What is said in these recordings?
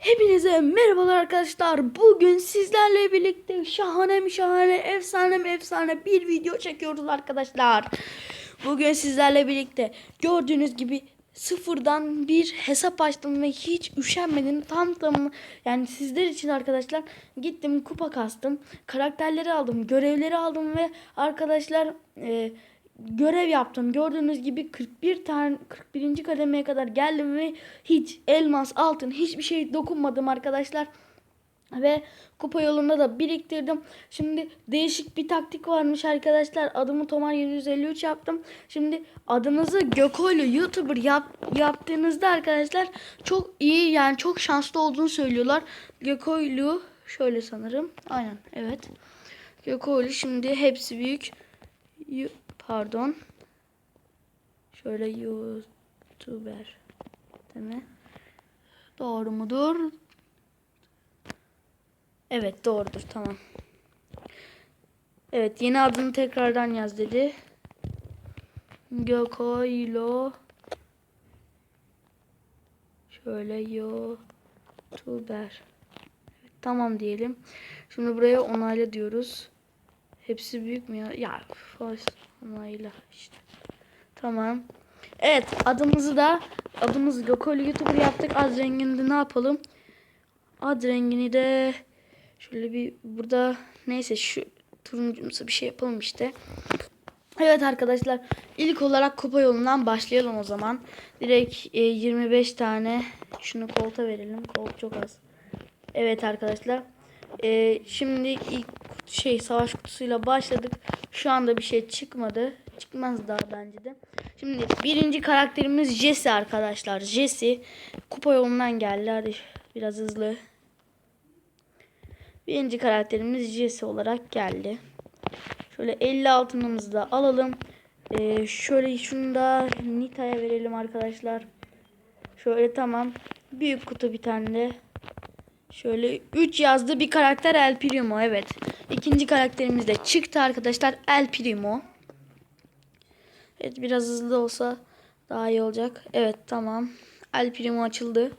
Hepinize merhabalar arkadaşlar. Bugün sizlerle birlikte şahane mi şahane, efsane mi efsane bir video çekiyoruz arkadaşlar. Bugün sizlerle birlikte gördüğünüz gibi sıfırdan bir hesap açtım ve hiç üşenmedim. Tam tam yani sizler için arkadaşlar gittim kupa kastım. Karakterleri aldım, görevleri aldım ve arkadaşlar e, görev yaptım. Gördüğünüz gibi 41 tane 41. kademeye kadar geldim ve hiç elmas, altın hiçbir şey dokunmadım arkadaşlar. Ve kupa yolunda da biriktirdim. Şimdi değişik bir taktik varmış arkadaşlar. Adımı Tomar 753 yaptım. Şimdi adınızı Gökoylu YouTuber yap, yaptığınızda arkadaşlar çok iyi yani çok şanslı olduğunu söylüyorlar. Gökoylu şöyle sanırım. Aynen evet. Gökoylu şimdi hepsi büyük. Pardon. Şöyle YouTuber. Değil mi? Doğru mudur? Evet doğrudur tamam. Evet yeni adını tekrardan yaz dedi. Gökoylo Şöyle YouTuber. Evet, tamam diyelim. Şimdi buraya onayla diyoruz. Hepsi büyük mü ya? Ya faz onayla işte. Tamam. Evet adımızı da adımızı Gökoylo YouTuber yaptık. Az renginde ne yapalım? Ad rengini de şöyle bir burada neyse şu turuncumsu bir şey yapalım işte. Evet arkadaşlar ilk olarak kupa yolundan başlayalım o zaman. Direkt e, 25 tane şunu kolta verelim. Kolt çok az. Evet arkadaşlar. E, şimdi ilk şey savaş kutusuyla başladık. Şu anda bir şey çıkmadı. Çıkmaz daha bence de. Şimdi birinci karakterimiz Jesse arkadaşlar. Jesse kupa yolundan geldi. Hadi biraz hızlı. Birinci karakterimiz Jesse olarak geldi. Şöyle 50 altınımızı da alalım. Ee, şöyle şunu da Nita'ya verelim arkadaşlar. Şöyle tamam. Büyük kutu bir tane de. Şöyle 3 yazdı bir karakter El Primo evet. İkinci karakterimiz de çıktı arkadaşlar El Primo. Evet biraz hızlı olsa daha iyi olacak. Evet tamam. El Primo açıldı.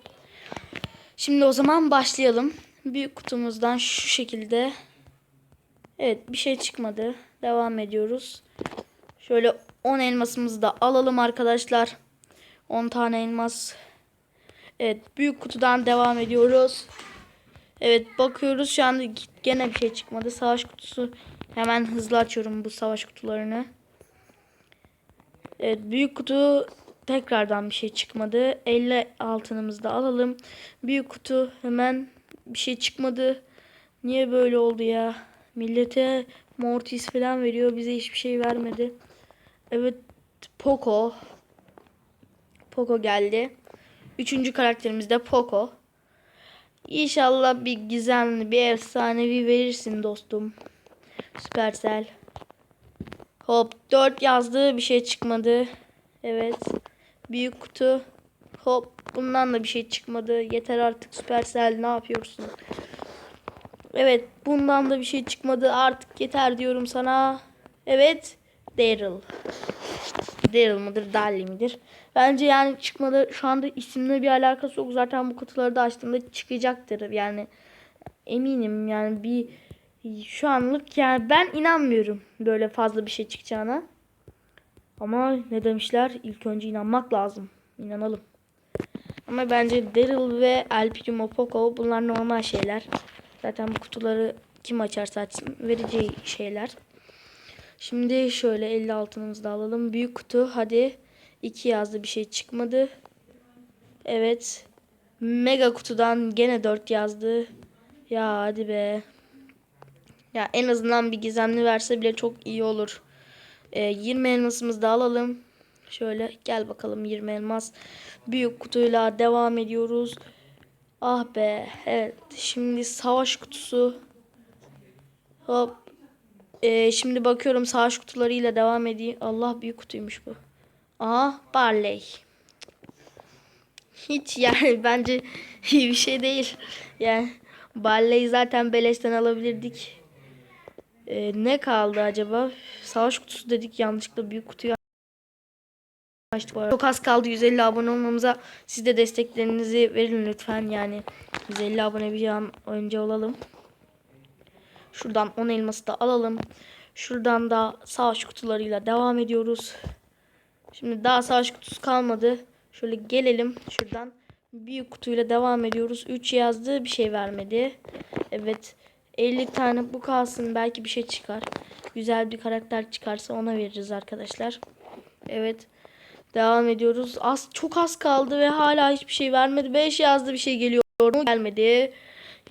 Şimdi o zaman başlayalım. Büyük kutumuzdan şu şekilde. Evet bir şey çıkmadı. Devam ediyoruz. Şöyle 10 elmasımızı da alalım arkadaşlar. 10 tane elmas. Evet büyük kutudan devam ediyoruz. Evet bakıyoruz şu anda gene bir şey çıkmadı. Savaş kutusu. Hemen hızlı açıyorum bu savaş kutularını. Evet büyük kutu tekrardan bir şey çıkmadı. 50 altınımızı da alalım. Büyük kutu hemen bir şey çıkmadı. Niye böyle oldu ya? Millete Mortis falan veriyor. Bize hiçbir şey vermedi. Evet Poco. Poco geldi. Üçüncü karakterimiz de Poco. İnşallah bir gizemli, bir efsanevi verirsin dostum. Süpersel. Hop 4 yazdı bir şey çıkmadı. Evet. Büyük kutu. Hop bundan da bir şey çıkmadı. Yeter artık Süpersel ne yapıyorsun? Evet bundan da bir şey çıkmadı. Artık yeter diyorum sana. Evet. Daryl. Daryl mıdır Dali midir? Bence yani çıkmadı. Şu anda isimle bir alakası yok. Zaten bu kutuları da açtığımda çıkacaktır. Yani eminim yani bir şu anlık yani ben inanmıyorum böyle fazla bir şey çıkacağına. Ama ne demişler? İlk önce inanmak lazım. İnanalım. Ama bence Daryl ve El Primo Poco bunlar normal şeyler. Zaten bu kutuları kim açarsa açsın vereceği şeyler. Şimdi şöyle 50 altınımızı da alalım. Büyük kutu hadi. 2 yazdı bir şey çıkmadı. Evet. Mega kutudan gene 4 yazdı. Ya hadi be. Ya en azından bir gizemli verse bile çok iyi olur. Ee, 20 elmasımızı da alalım. Şöyle gel bakalım 20 elmas. Büyük kutuyla devam ediyoruz. Ah be. Evet. Şimdi savaş kutusu. Hop. Ee, şimdi bakıyorum savaş kutularıyla devam edeyim. Allah büyük kutuymuş bu. Aha Barley. Hiç yani bence iyi bir şey değil. Yani Barley'i zaten beleşten alabilirdik. Ee, ne kaldı acaba? Savaş kutusu dedik yanlışlıkla büyük kutuyu açtık. Çok az kaldı 150 abone olmamıza. Siz de desteklerinizi verin lütfen yani. 150 abone bir an önce olalım. Şuradan 10 elması da alalım. Şuradan da savaş kutularıyla devam ediyoruz. Şimdi daha savaş kutusu kalmadı. Şöyle gelelim şuradan. Büyük kutuyla devam ediyoruz. 3 yazdı bir şey vermedi. Evet 50 tane bu kalsın belki bir şey çıkar. Güzel bir karakter çıkarsa ona veririz arkadaşlar. Evet. Devam ediyoruz. Az çok az kaldı ve hala hiçbir şey vermedi. 5 yazdı bir şey geliyor mu? Gelmedi.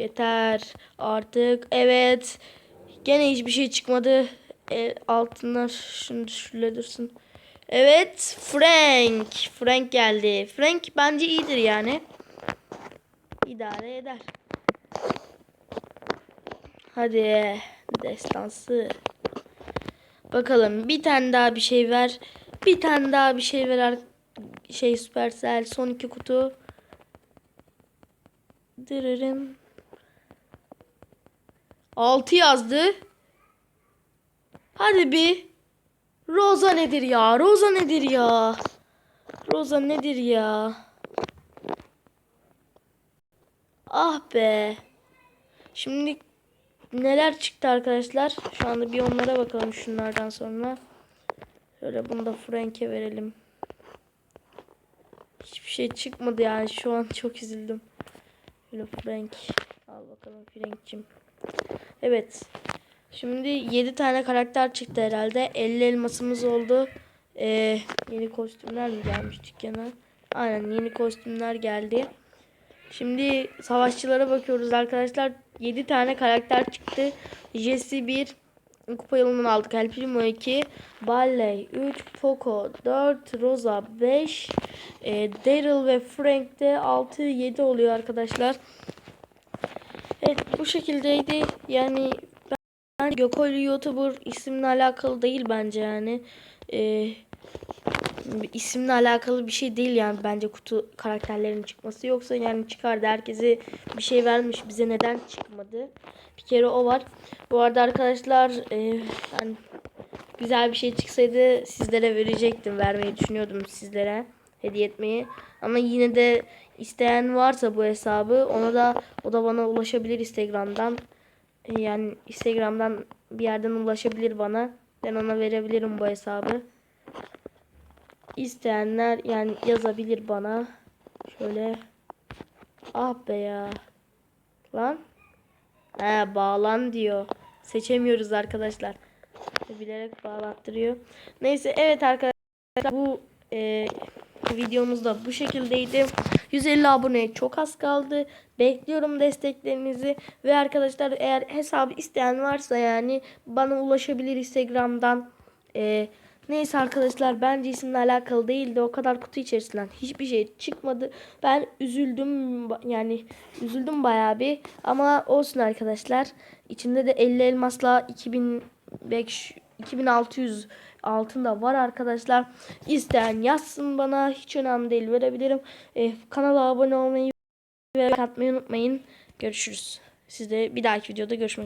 Yeter artık. Evet. Gene hiçbir şey çıkmadı. E, altınlar şimdi şöyle dursun. Evet. Frank. Frank geldi. Frank bence iyidir yani. İdare eder. Hadi. Destansı. Bakalım bir tane daha bir şey ver. Bir tane daha bir şey ver. Şey Supercell son iki kutu. Dırırım. 6 yazdı. Hadi bir. Rosa nedir ya? Rosa nedir ya? Rosa nedir ya? Ah be. Şimdi neler çıktı arkadaşlar? Şu anda bir onlara bakalım şunlardan sonra. Şöyle bunu da Frank'e verelim. Hiçbir şey çıkmadı yani şu an çok üzüldüm. Şöyle Frank. Al bakalım Frank'cim. Evet. Şimdi 7 tane karakter çıktı herhalde. 50 elmasımız oldu. Ee, yeni kostümler mi gelmiş dükkana? Aynen yeni kostümler geldi. Şimdi savaşçılara bakıyoruz arkadaşlar. 7 tane karakter çıktı. Jesse 1, Kupa yolundan aldık. El Primo 2, Barley 3, Poco 4, Rosa 5, e, Daryl ve Frank de 6, 7 oluyor arkadaşlar. Bu şekildeydi. Yani ben Gökoylu YouTuber isimle alakalı değil bence yani. Ee, isimle alakalı bir şey değil yani bence kutu karakterlerin çıkması. Yoksa yani çıkardı herkese bir şey vermiş bize neden çıkmadı. Bir kere o var. Bu arada arkadaşlar e, yani güzel bir şey çıksaydı sizlere verecektim. Vermeyi düşünüyordum sizlere hediye etmeyi. Ama yine de isteyen varsa bu hesabı ona da o da bana ulaşabilir Instagram'dan. Yani Instagram'dan bir yerden ulaşabilir bana. Ben ona verebilirim bu hesabı. İsteyenler yani yazabilir bana. Şöyle. Ah be ya. Lan. He bağlan diyor. Seçemiyoruz arkadaşlar. Bilerek bağlattırıyor. Neyse evet arkadaşlar bu e, videomuz da bu şekildeydi. 150 aboneye çok az kaldı. Bekliyorum desteklerinizi ve arkadaşlar eğer hesabı isteyen varsa yani bana ulaşabilir Instagram'dan. E, neyse arkadaşlar bence isimle alakalı değildi. O kadar kutu içerisinden hiçbir şey çıkmadı. Ben üzüldüm yani üzüldüm bayağı bir ama olsun arkadaşlar. İçinde de 50 elmasla 2005 2600 altın da var arkadaşlar. İsteyen yazsın bana. Hiç önemli değil verebilirim. Eh, kanala abone olmayı ve like atmayı unutmayın. Görüşürüz. Sizde bir dahaki videoda görüşmek